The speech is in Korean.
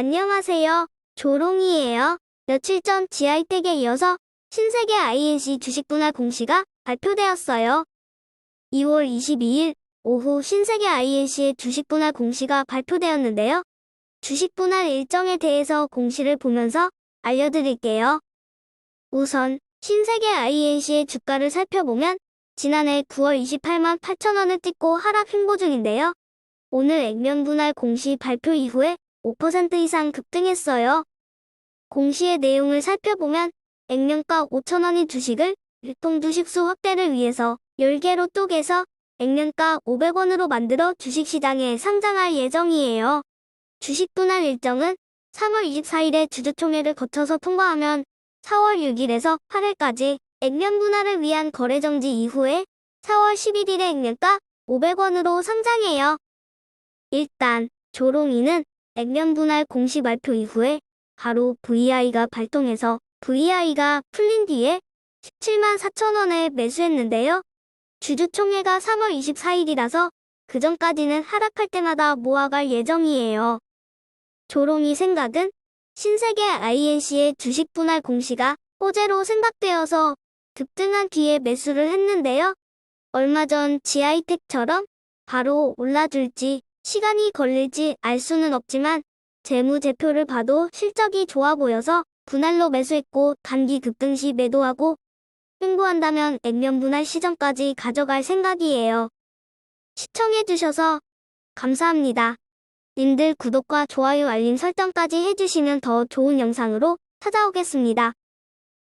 안녕하세요. 조롱이에요. 며칠 전 지하이텍에 이어서 신세계 INC 주식 분할 공시가 발표되었어요. 2월 22일 오후 신세계 INC의 주식 분할 공시가 발표되었는데요. 주식 분할 일정에 대해서 공시를 보면서 알려드릴게요. 우선 신세계 INC의 주가를 살펴보면 지난해 9월 28만 8천원을 찍고 하락 횡보 중인데요. 오늘 액면 분할 공시 발표 이후에 5% 이상 급등했어요. 공시의 내용을 살펴보면 액면가 5천원인 주식을 유통 주식수 확대를 위해서 10개로 쪼개서 액면가 500원으로 만들어 주식시장에 상장할 예정이에요. 주식 분할 일정은 3월 24일에 주주총회를 거쳐서 통과하면 4월 6일에서 8일까지 액면 분할을 위한 거래 정지 이후에 4월 11일에 액면가 500원으로 상장해요. 일단 조롱이는 액면 분할 공시 발표 이후에 바로 VI가 발동해서 VI가 풀린 뒤에 17만 4천원에 매수했는데요. 주주총회가 3월 24일이라서 그 전까지는 하락할 때마다 모아갈 예정이에요. 조롱이 생각은 신세계 INC의 주식 분할 공시가 호재로 생각되어서 급등한 뒤에 매수를 했는데요. 얼마 전 지하이텍처럼 바로 올라줄지 시간이 걸릴지 알 수는 없지만 재무제표를 봐도 실적이 좋아 보여서 분할로 매수했고 단기 급등 시 매도하고 횡보한다면 액면 분할 시점까지 가져갈 생각이에요. 시청해주셔서 감사합니다. 님들 구독과 좋아요 알림 설정까지 해주시면 더 좋은 영상으로 찾아오겠습니다.